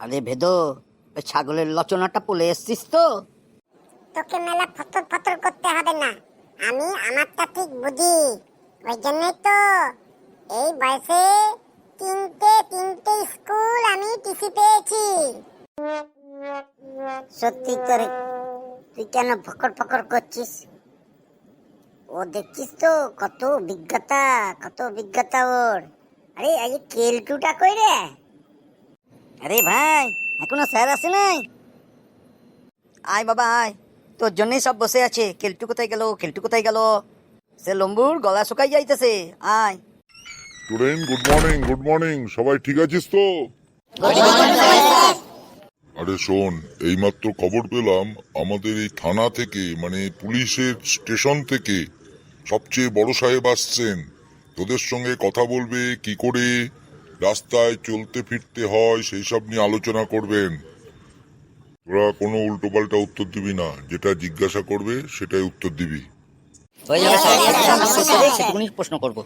আরে ভেদো ওই ছাগলের লচনাটা পলে এসছিস তো। তোকে মেলা ফতর ফতর করতে হবে না। আমি আমারটা ঠিক বুঝি। ওই জন্যই তো এই বয়সে তিনটে তিনটে স্কুল আমি টিসি পেয়েছি। সত্যি তোরে তুই কেন ফকর ফকর করছিস? ও দেখছিস তো কত অভিজ্ঞতা কত অভিজ্ঞতা ওর। আরে এই কেলটুটা কই রে? আরে ভাই এখনও স্যার আসে নাই? আয় বাবা আয়। তোর জন্যই সব বসে আছে। কেলটু কোথায় গেল? কেলটু কোথায় গেল? সে লম্বুর গলা শুকাই যাইতেছে। আয়। Student good morning good morning. সবাই ঠিক আছিস তো? আরে শোন এইমাত্র খবর পেলাম আমাদের এই থানা থেকে মানে পুলিশের স্টেশন থেকে সবচেয়ে বড় সাহেব আসছেন। তোদের সঙ্গে কথা বলবে কি করে? রাস্তায় চলতে ফিরতে হয় সেই সব নিয়ে আলোচনা করবেন। তোরা কোনো উল্টোপাল্টা উত্তর দিবি না। যেটা জিজ্ঞাসা করবে সেটাই উত্তর দিবি। হয়ে যাবে স্যার। সেটুকুনি প্রশ্ন করব।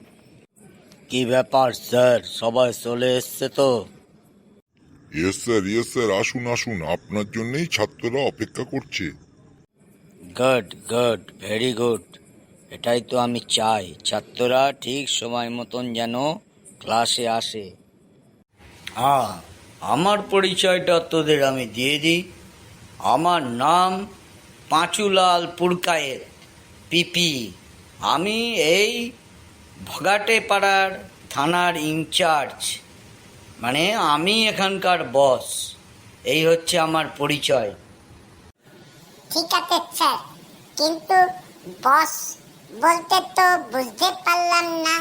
কি ব্যাপার স্যার? সবাই চলে এসছে তো? ইয়েস স্যার ইয়েস স্যার আসুন আসুন। আপনার জন্যই ছাত্ররা অপেক্ষা করছে। Good good very good. এটাই তো আমি চাই। ছাত্ররা ঠিক সময় মতন যেন ক্লাসে আসে। হ্যাঁ আমার পরিচয়টা তোদের আমি দিয়ে দিই। আমার নাম পাঁচুলাল পুরকায়েত, পিপি। আমি এই ভগাটে পাড়ার থানার ইনচার্জ। মানে আমি এখানকার বস। এই হচ্ছে আমার পরিচয়। ঠিক আছে, স্যার। কিন্তু বস বলতে তো বুঝতে পারলাম না।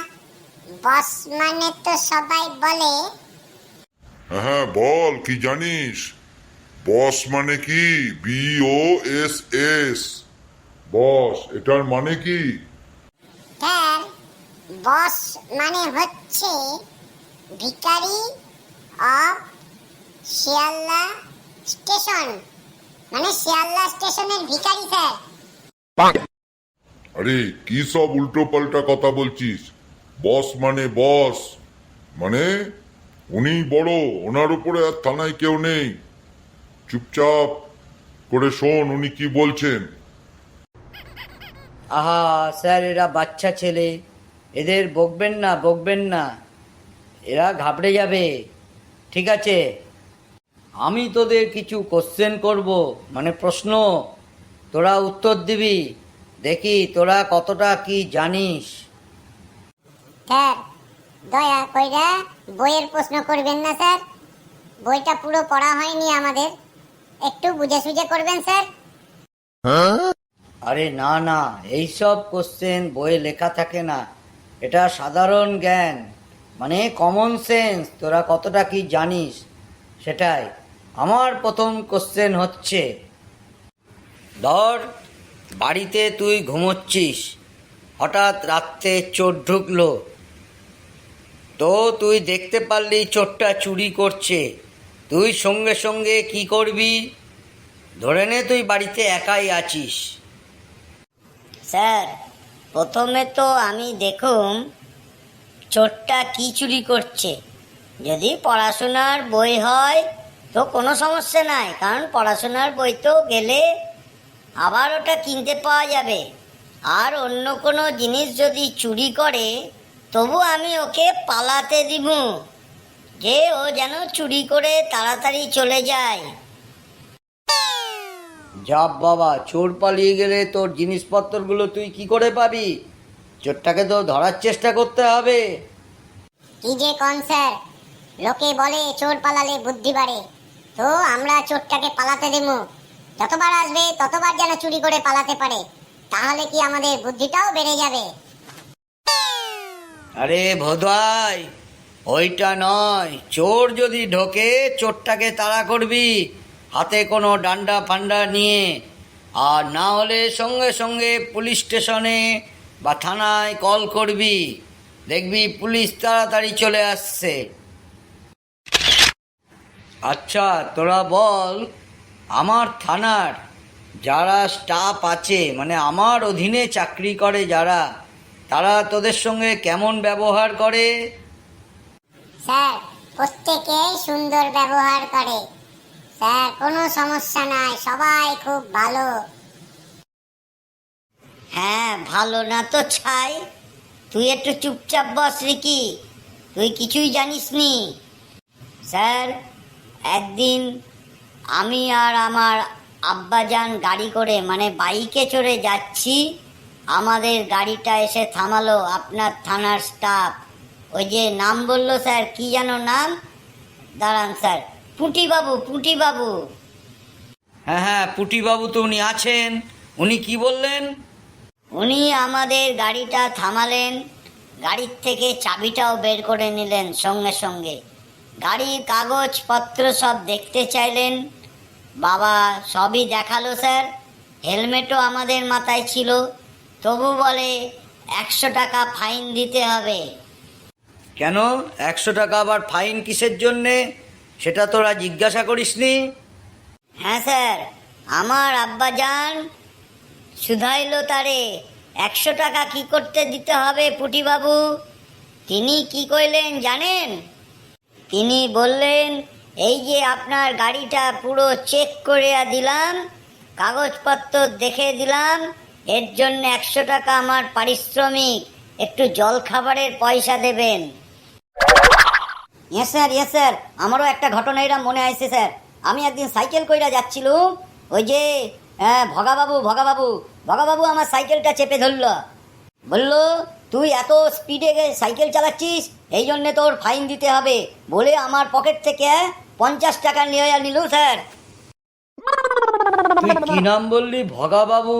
বস মানে তো সবাই বলে হ্যাঁ বল কি জানিস? বস মানে কি? B O S S. Boss এটার মানে কি? স্যার বস মানে হচ্ছে ভিকারি অফ শিয়ালদা স্টেশন। মানে শিয়ালদা স্টেশনের ভিকারি স্যার। আরে কি সব উল্টো পাল্টা কথা বলছিস? বস মানে বস। মানে? উনি বড় ওনার উপরে আর থানায় কেউ নেই। চুপচাপ করে শোন উনি কি বলছেন। আহা স্যার এরা বাচ্চা ছেলে। এদের বকবেন না বকবেন না। এরা ঘাবড়ে যাবে। ঠিক আছে। আমি তোদের কিছু কোশ্চেন করব মানে প্রশ্ন। তোরা উত্তর দিবি। দেখি তোরা কতটা কি জানিস। স্যার দয়া কইরা বইয়ের প্রশ্ন করবেন না, স্যার। বইটা পুরো পড়া হয়নি আমাদের। একটু বুঝে সুঝে করবেন, স্যার? আরে না না, এইসব কোশ্চেন বইয়ে লেখা থাকে না। এটা সাধারণ জ্ঞান মানে কমন সেন্স তোরা কতটা কি জানিস? সেটাই। আমার প্রথম কোশ্চেন হচ্ছে, ধর, বাড়িতে তুই ঘুমোচ্ছিস, হঠাৎ রাত্রে চোর ঢুকলো তো তুই দেখতে পারলি চোরটা চুরি করছে। তুই সঙ্গে সঙ্গে কি করবি? ধরে নে তুই বাড়িতে একাই আছিস। স্যার, প্রথমে তো আমি দেখুম চোরটা কি চুরি করছে। যদি পড়াশোনার বই হয় তো কোনো সমস্যা নাই, কারণ পড়াশোনার বই তো গেলে আবার ওটা কিনতে পাওয়া যাবে। আর অন্য কোনো জিনিস যদি চুরি করে তবু আমি ওকে পালাতে দিব। যে ও যেন চুরি করে তাড়াতাড়ি চলে যায়। যাব বাবা চোর পালিয়ে গেলে তোর জিনিসপত্রগুলো তুই কি করে পাবি? চোরটাকে তো ধরার চেষ্টা করতে হবে। কি যে কন স্যার লোকে বলে চোর পালালে বুদ্ধি বাড়ে। তো আমরা চোরটাকে পালাতে দেব। যতবার আসবে ততবার যেন চুরি করে পালাতে পারে। তাহলে কি আমাদের বুদ্ধিটাও বেড়ে যাবে। আরে ভোদাই ওইটা নয়। চোর যদি ঢোকে, চোরটাকে তাড়া করবি। হাতে কোনো ডান্ডা ফান্ডা নিয়ে। আর না হলে সঙ্গে সঙ্গে পুলিশ স্টেশনে বা থানায় কল করবি। দেখবি পুলিশ তাড়াতাড়ি চলে আসছে। আচ্ছা তোরা বল, আমার থানার যারা স্টাফ আছে মানে আমার অধীনে চাকরি করে যারা তারা তোদের সঙ্গে কেমন ব্যবহার করে? স্যার প্রত্যেকে সুন্দর ব্যবহার করে। স্যার কোনো সমস্যা নাই সবাই খুব ভালো। হ্যাঁ ভালো না তো ছাই। তুই একটু চুপচাপ বস রিকি। তুই কিছুই জানিস নি। স্যার একদিন আমি আর আমার আব্বাজান গাড়ি করে মানে বাইকে চড়ে যাচ্ছি। আমাদের গাড়িটা এসে থামালো আপনার থানার স্টাফ। ওই যে নাম বলল স্যার কি যেন নাম? দাঁড়ান স্যার পুঁটি বাবু পুঁটি বাবু হ্যাঁ হ্যাঁ পুটিবাবু তো উনি আছেন। উনি কি বললেন? উনি আমাদের গাড়িটা থামালেন গাড়ির থেকে চাবিটাও বের করে নিলেন সঙ্গে সঙ্গে। গাড়ির কাগজপত্র সব দেখতে চাইলেন। বাবা সবই দেখাল স্যার হেলমেটও আমাদের মাথায় ছিল। তবু বলে একশো টাকা ফাইন দিতে হবে। কেন? একশো টাকা আবার ফাইন কিসের জন্যে? সেটা তোরা জিজ্ঞাসা করিসনি? হ্যাঁ স্যার আমার আব্বা যান শুধাইলো তারে একশো টাকা কি করতে দিতে হবে পুটিবাবু? তিনি কি কইলেন জানেন? তিনি বললেন এই যে আপনার গাড়িটা পুরো চেক করে দিলাম কাগজপত্র দেখে দিলাম এর জন্য একশো টাকা আমার পারিশ্রমিক। একটু জল খাবারের পয়সা দেবেন। স্যার ইয়েস স্যার আমারও একটা ঘটনা এটা মনে আসছে স্যার আমি একদিন সাইকেল কইরা যাচ্ছিলুম, ওই যে হ্যাঁ ভগাবাবু ভগাবাবু ভগাবাবু আমার সাইকেলটা চেপে ধরলো। বলল, তুই এত স্পিডে সাইকেল চালাচ্ছিস, এই জন্যে তোর ফাইন দিতে হবে। বলে আমার পকেট থেকে পঞ্চাশ টাকা নিয়ে নিল স্যার কি নাম বললি? ভগাবাবু?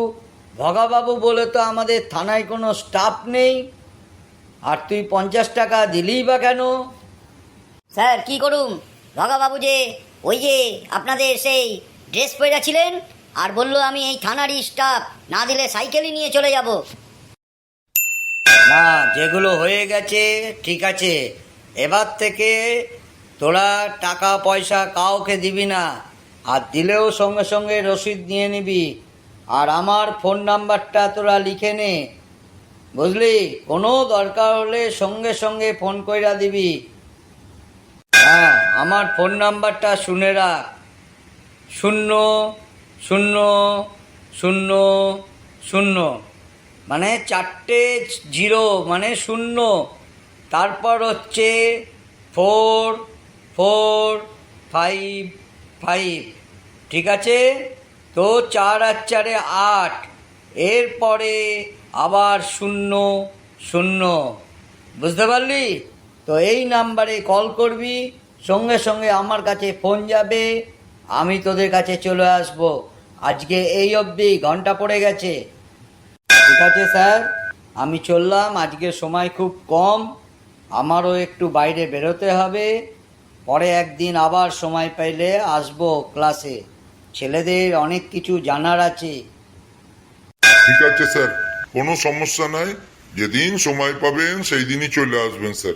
ভগাবাবু বলে তো আমাদের থানায় কোনো স্টাফ নেই। আর তুই পঞ্চাশ টাকা দিলিই বা কেন? স্যার কি করুম? ভগাবাবু যে ওই যে আপনাদের সেই ড্রেস পরে ছিলেন আর বলল আমি এই থানারই স্টাফ না দিলে সাইকেলই নিয়ে চলে যাব। না যেগুলো হয়ে গেছে ঠিক আছে। এবার থেকে তোরা টাকা পয়সা কাউকে দিবি না আর দিলেও সঙ্গে সঙ্গে রসিদ নিয়ে নিবি। আর আমার ফোন নাম্বারটা তোরা লিখে নে। বুঝলি? কোনো দরকার হলে সঙ্গে সঙ্গে ফোন কইরা দিবি। হ্যাঁ আমার ফোন নাম্বারটা শুনে রাখ। শূন্য শূন্য শূন্য শূন্য। মানে চারটে জিরো মানে শূন্য। তারপর হচ্ছে ফোর ফোর, ফাইভ ফাইভ। ঠিক আছে? তো চার আর চারে আট। এরপরে আবার শূন্য শূন্য। বুঝতে পারলি? তো এই নাম্বারে কল করবি, সঙ্গে সঙ্গে আমার কাছে ফোন যাবে, আমি তোদের কাছে চলে আসব। আজকে এই অবধি, ঘণ্টা পড়ে গেছে। ঠিক আছে স্যার, আমি চললাম, আজকে সময় খুব কম, আমারও একটু বাইরে বেরোতে হবে, পরে একদিন আবার সময় পাইলে আসব ক্লাসে ছেলেদের অনেক কিছু জানার আছে। ঠিক আছে, স্যার। কোনো সমস্যা নাই। যেদিন সময় পাবেন, সেই দিনই চলে আসবেন, স্যার।